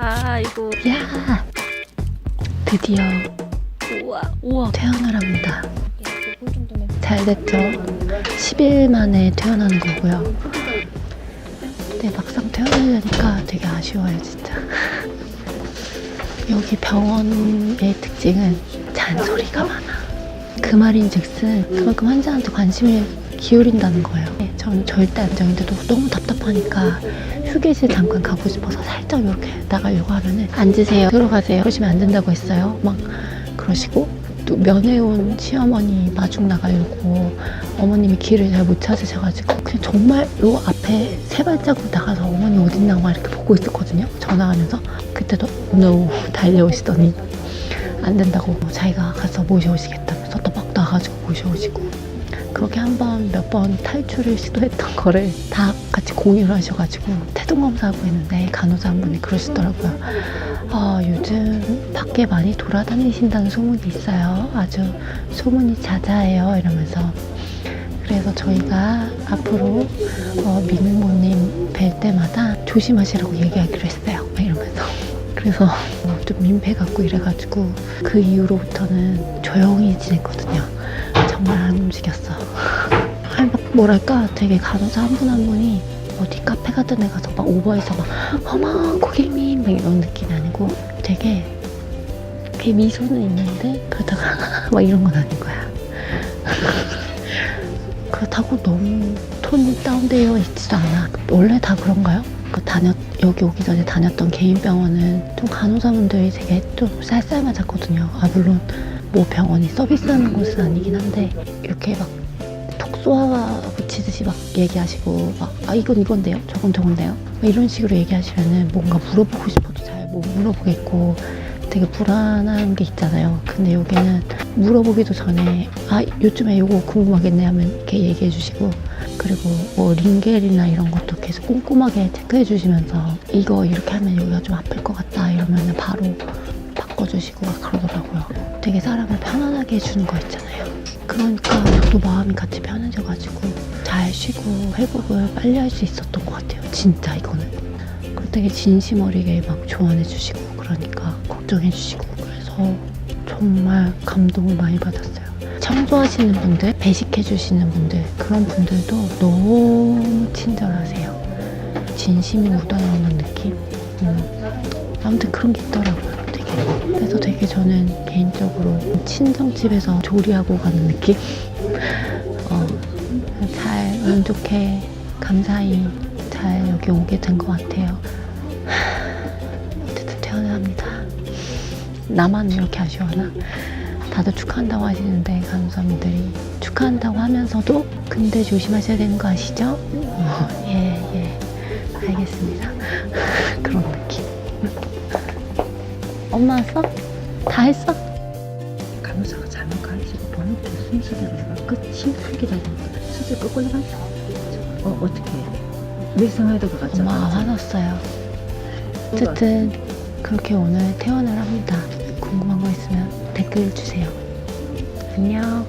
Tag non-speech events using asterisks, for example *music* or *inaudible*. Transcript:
아이고 야 드디어 우와 우와 퇴원을 합니다. 볼 정도면 잘 됐죠? 10일 만에 퇴원하는 거고요. 근데 막상 퇴원하려니까 되게 아쉬워요, 진짜. *laughs* 여기 병원의 특징은 잔소리가 많아. 그 말인 즉슨 그만큼 환자한테 관심을 기울인다는 거예요. 네, 저는 절대 안 정인데도 너무 답답하니까 휴게실 잠깐 가고 싶어서 살짝 이렇게 나가려고 하면은 앉으세요, 들어가세요. 그러시면 안 된다고 했어요. 막 그러시고 또 면회 온 시어머니 마중 나가려고 어머님이 길을 잘 못 찾으셔가지고 그냥 정말로 앞에 세 발자국 나가서 어머니 어딨나 막 이렇게 보고 있었거든요. 전화하면서 그때도 no 달려오시더니 안 된다고 자기가 가서 모셔오시겠다면서 또 막 나가지고 모셔오시고 그렇게 한 번 몇 번 탈출을 시도했던 거를 다 같이 공유를 하셔가지고 태동 검사하고 있는데 간호사 한 분이 그러시더라고요. 아, 요즘 밖에 많이 돌아다니신다는 소문이 있어요. 아주 소문이 자자해요. 이러면서. 그래서 저희가 앞으로 어, 민모님 뵐 때마다 조심하시라고 얘기하기로 했어요. 막 이러면서. *laughs* 그래서 어, 좀 민폐 갖고 이래가지고 그 이후로부터는 조용히 지냈거든요. 정말 안 움직였어. 뭐랄까 되게 간호사 한 분 한 분이 어디 카페 같은 데 가서 막 오버해서 막 어머 고객님 막 이런 느낌이 아니고 되게 이렇게 미소는 있는데 그러다가 *laughs* 막 이런 건 아닌 거야. *laughs* 그렇다고 너무 톤이 다운되어 있지도 않아. 원래 다 그런가요? 그 다녔 여기 오기 전에 다녔던 개인 병원은 좀 간호사분들이 되게 좀 쌀쌀맞았거든요. 아 물론 뭐 병원이 서비스하는 곳은 아니긴 한데 이렇게 막 톡 쏘아 붙이듯이 막 얘기하시고 막 아 이건 이건데요? 저건 저건데요? 막 이런 식으로 얘기하시면은 뭔가 물어보고 싶어도 잘 못 물어보겠고 되게 불안한 게 있잖아요. 근데 여기는 물어보기도 전에 아 요즘에 요거 궁금하겠네 하면 이렇게 얘기해 주시고 그리고 뭐 링겔이나 이런 것도 계속 꼼꼼하게 체크해 주시면서 이거 이렇게 하면 여기가 좀 아플 것 같다 이러면은 바로 바꿔주시고 막 그러더라고요 되게 사람을 편안하게 해주는 거 있잖아요 그러니까 저도 마음이 같이 편해져가지고 잘 쉬고 회복을 빨리 할 수 있었던 것 같아요. 진짜 이거는. 그리고 되게 진심 어리게 막 조언해주시고 그러니까 걱정해주시고 그래서 정말 감동을 많이 받았어요. 청소하시는 분들, 배식해주시는 분들 그런 분들도 너무 친절하세요. 진심이 묻어나오는 느낌. 음. 아무튼 그런 게 있더라고요. 그래서 되게 저는 개인적으로 친정집에서 조리하고 가는 느낌? 어, 잘 운 좋게 감사히 잘 여기 오게 된 것 같아요. 어쨌든 퇴원합니다. 나만 이렇게 아쉬워하나? 다들 축하한다고 하시는데 간호사분들이 축하한다고 하면서도 근데 조심하셔야 되는 거 아시죠? 어, 예, 예. 알겠습니다. *laughs* 느낌. 엄마 왔어? 다 했어? 간호사가 잘못 가르치고 번호표 순서대로 내가 끝 힘들게 다니니까 수술 끝걸려가지어 어떻게 외상해도 그 같지 엄마가 않아? 화났어요. 어쨌든 그렇게 오늘 퇴원을 합니다. 궁금한 거 있으면 댓글 주세요. 안녕.